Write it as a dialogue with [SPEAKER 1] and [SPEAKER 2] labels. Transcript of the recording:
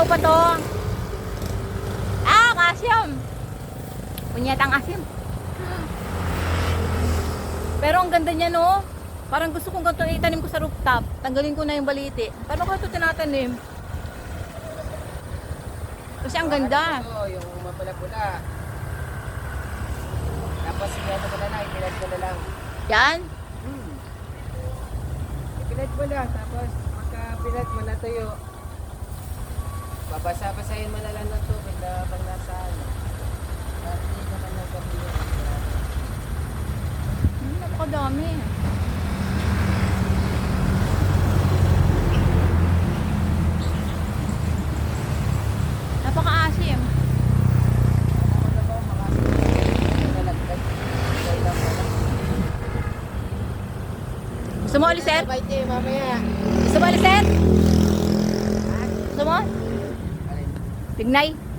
[SPEAKER 1] daw pa to. Ah, ang asyam. Punyat ang asyam. Pero ang ganda niya, no? Parang gusto kong ganito itanim ko sa rooftop. Tanggalin ko na yung baliti. Paano ko ito tinatanim? Kasi ang ganda.
[SPEAKER 2] Ano, yung mapula-pula. Tapos sinado ko na lang, ipilad ko na lang.
[SPEAKER 1] Yan?
[SPEAKER 2] Hmm. Ipilad mo lang, tapos magkapilad mo na tayo babasa-basahin mo na lang ng tubig na pag nasa ano. Hindi naman ng gabi yun.
[SPEAKER 1] Hmm, napakadami.
[SPEAKER 2] Pala.
[SPEAKER 1] Gusto mo
[SPEAKER 2] tayo mamaya.
[SPEAKER 1] Gusto mo? Gusto Tignay.